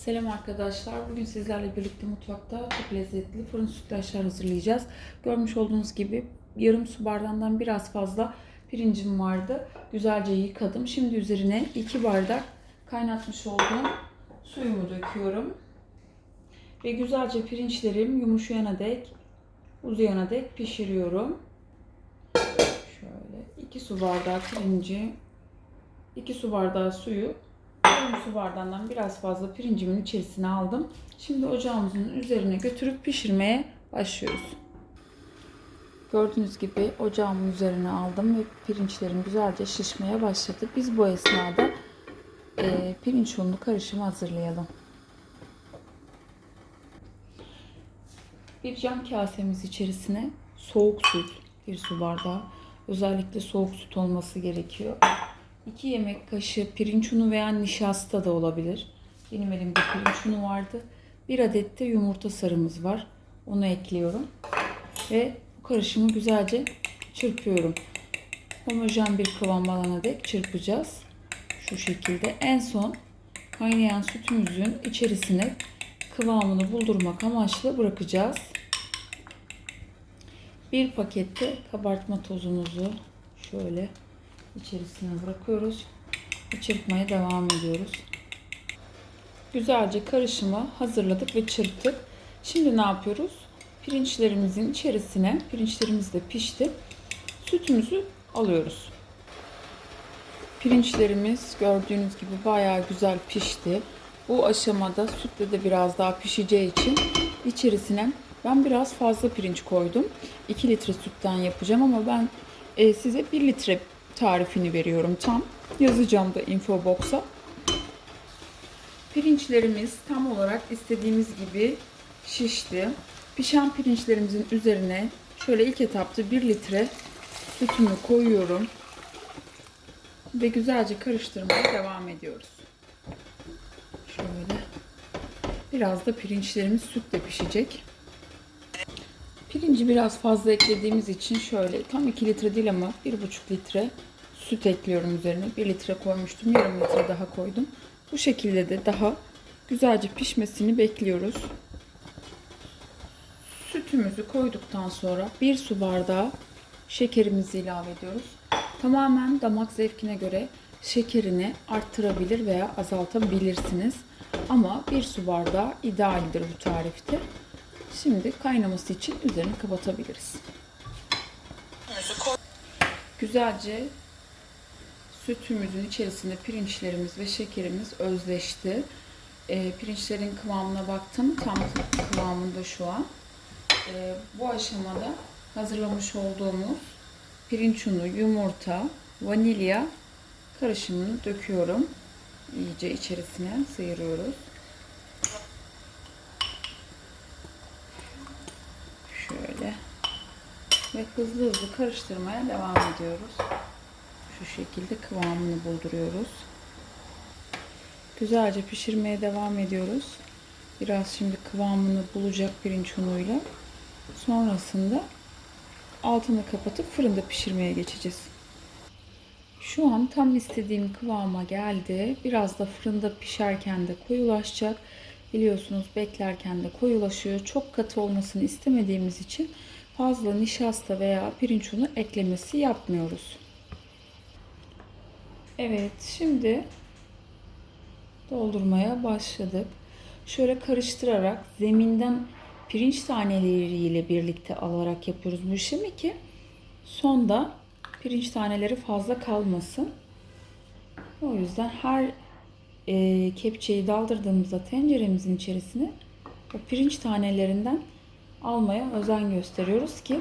Selam arkadaşlar. Bugün sizlerle birlikte mutfakta çok lezzetli fırın sütlaçlar hazırlayacağız. Görmüş olduğunuz gibi yarım su bardağından biraz fazla pirincim vardı. Güzelce yıkadım. Şimdi üzerine 2 bardak kaynatmış olduğum suyumu döküyorum. Ve güzelce pirinçlerim yumuşayana dek, uzayana dek pişiriyorum. Şöyle 2 su bardağı pirinci, 2 su bardağı suyu Yarım su bardağından biraz fazla pirincimin içerisine aldım. Şimdi ocağımızın üzerine götürüp pişirmeye başlıyoruz. Gördüğünüz gibi ocağımın üzerine aldım ve pirinçlerim güzelce şişmeye başladı. Biz bu esnada e, pirinç unlu karışımı hazırlayalım. Bir cam kasemiz içerisine soğuk süt, bir su bardağı. Özellikle soğuk süt olması gerekiyor. 2 yemek kaşığı pirinç unu veya nişasta da olabilir. Benim elimde pirinç unu vardı. Bir adet de yumurta sarımız var. Onu ekliyorum. Ve bu karışımı güzelce çırpıyorum. Homojen bir kıvam alana dek çırpacağız. Şu şekilde. En son kaynayan sütümüzün içerisine kıvamını buldurmak amaçlı bırakacağız. Bir pakette kabartma tozumuzu şöyle içerisine bırakıyoruz. Ve çırpmaya devam ediyoruz. Güzelce karışımı hazırladık ve çırptık. Şimdi ne yapıyoruz? Pirinçlerimizin içerisine, pirinçlerimiz de pişti. Sütümüzü alıyoruz. Pirinçlerimiz gördüğünüz gibi bayağı güzel pişti. Bu aşamada sütle de biraz daha pişeceği için içerisine ben biraz fazla pirinç koydum. 2 litre sütten yapacağım ama ben e, size 1 litre tarifini veriyorum tam. Yazacağım da info box'a. Pirinçlerimiz tam olarak istediğimiz gibi şişti. Pişen pirinçlerimizin üzerine şöyle ilk etapta 1 litre sütümü koyuyorum. Ve güzelce karıştırmaya devam ediyoruz. Şöyle. Biraz da pirinçlerimiz sütle pişecek. Pirinci biraz fazla eklediğimiz için şöyle tam 2 litre değil ama 1,5 litre süt ekliyorum üzerine. 1 litre koymuştum. Yarım litre daha koydum. Bu şekilde de daha güzelce pişmesini bekliyoruz. Sütümüzü koyduktan sonra 1 su bardağı şekerimizi ilave ediyoruz. Tamamen damak zevkine göre şekerini arttırabilir veya azaltabilirsiniz. Ama 1 su bardağı idealdir bu tarifte. Şimdi kaynaması için üzerini kapatabiliriz. Güzelce sütümüzün içerisinde pirinçlerimiz ve şekerimiz özleşti. E, pirinçlerin kıvamına baktım. Tam kıvamında şu an. E, bu aşamada hazırlamış olduğumuz pirinç unu, yumurta, vanilya karışımını döküyorum. İyice içerisine sıyırıyoruz. Şöyle. Ve hızlı hızlı karıştırmaya devam ediyoruz. Şu şekilde kıvamını bulduruyoruz. Güzelce pişirmeye devam ediyoruz. Biraz şimdi kıvamını bulacak pirinç unuyla. Sonrasında altını kapatıp fırında pişirmeye geçeceğiz. Şu an tam istediğim kıvama geldi. Biraz da fırında pişerken de koyulaşacak. Biliyorsunuz beklerken de koyulaşıyor. Çok katı olmasını istemediğimiz için fazla nişasta veya pirinç unu eklemesi yapmıyoruz. Evet, şimdi doldurmaya başladık. Şöyle karıştırarak zeminden pirinç taneleriyle birlikte alarak yapıyoruz bu işlemi ki sonda pirinç taneleri fazla kalmasın. O yüzden her e, kepçeyi daldırdığımızda tenceremizin içerisine o pirinç tanelerinden almaya özen gösteriyoruz ki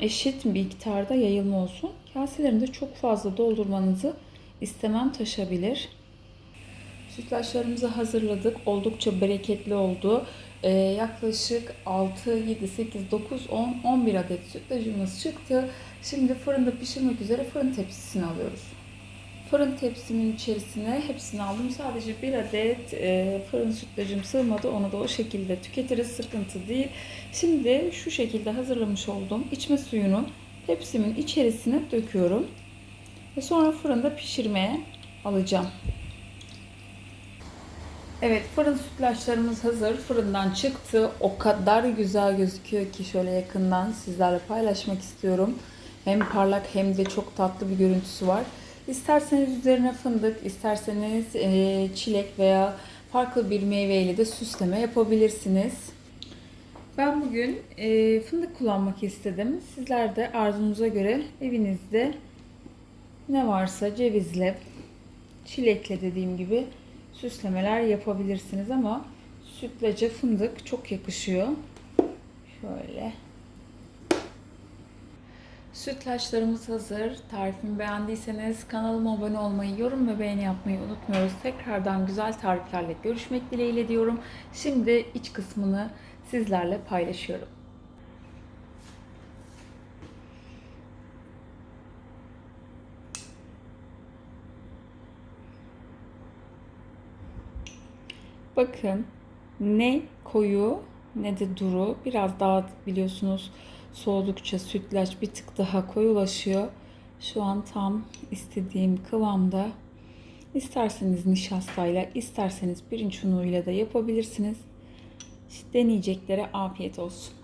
eşit miktarda yayılma olsun. Kaselerinde çok fazla doldurmanızı istemem taşabilir. Sütlaçlarımızı hazırladık. Oldukça bereketli oldu. Ee, yaklaşık 6, 7, 8, 9, 10, 11 adet sütlacımız çıktı. Şimdi fırında pişirmek üzere fırın tepsisine alıyoruz. Fırın tepsimin içerisine hepsini aldım. Sadece bir adet e, fırın sütlacım sığmadı. Onu da o şekilde tüketiriz. Sıkıntı değil. Şimdi şu şekilde hazırlamış olduğum içme suyunu tepsimin içerisine döküyorum. Ve sonra fırında pişirmeye alacağım. Evet fırın sütlaçlarımız hazır. Fırından çıktı. O kadar güzel gözüküyor ki şöyle yakından sizlerle paylaşmak istiyorum. Hem parlak hem de çok tatlı bir görüntüsü var. İsterseniz üzerine fındık, isterseniz eee, çilek veya farklı bir meyveyle de süsleme yapabilirsiniz. Ben bugün eee, fındık kullanmak istedim. Sizler de arzunuza göre evinizde ne varsa cevizle, çilekle dediğim gibi süslemeler yapabilirsiniz ama sütlaca fındık çok yakışıyor. Şöyle. Sütlaçlarımız hazır. Tarifimi beğendiyseniz kanalıma abone olmayı, yorum ve beğeni yapmayı unutmuyoruz. Tekrardan güzel tariflerle görüşmek dileğiyle diyorum. Şimdi iç kısmını sizlerle paylaşıyorum. Bakın ne koyu ne de duru. Biraz daha biliyorsunuz soğudukça sütlaç bir tık daha koyulaşıyor. Şu an tam istediğim kıvamda. İsterseniz nişastayla, isterseniz pirinç unuyla da yapabilirsiniz. Deneyeceklere afiyet olsun.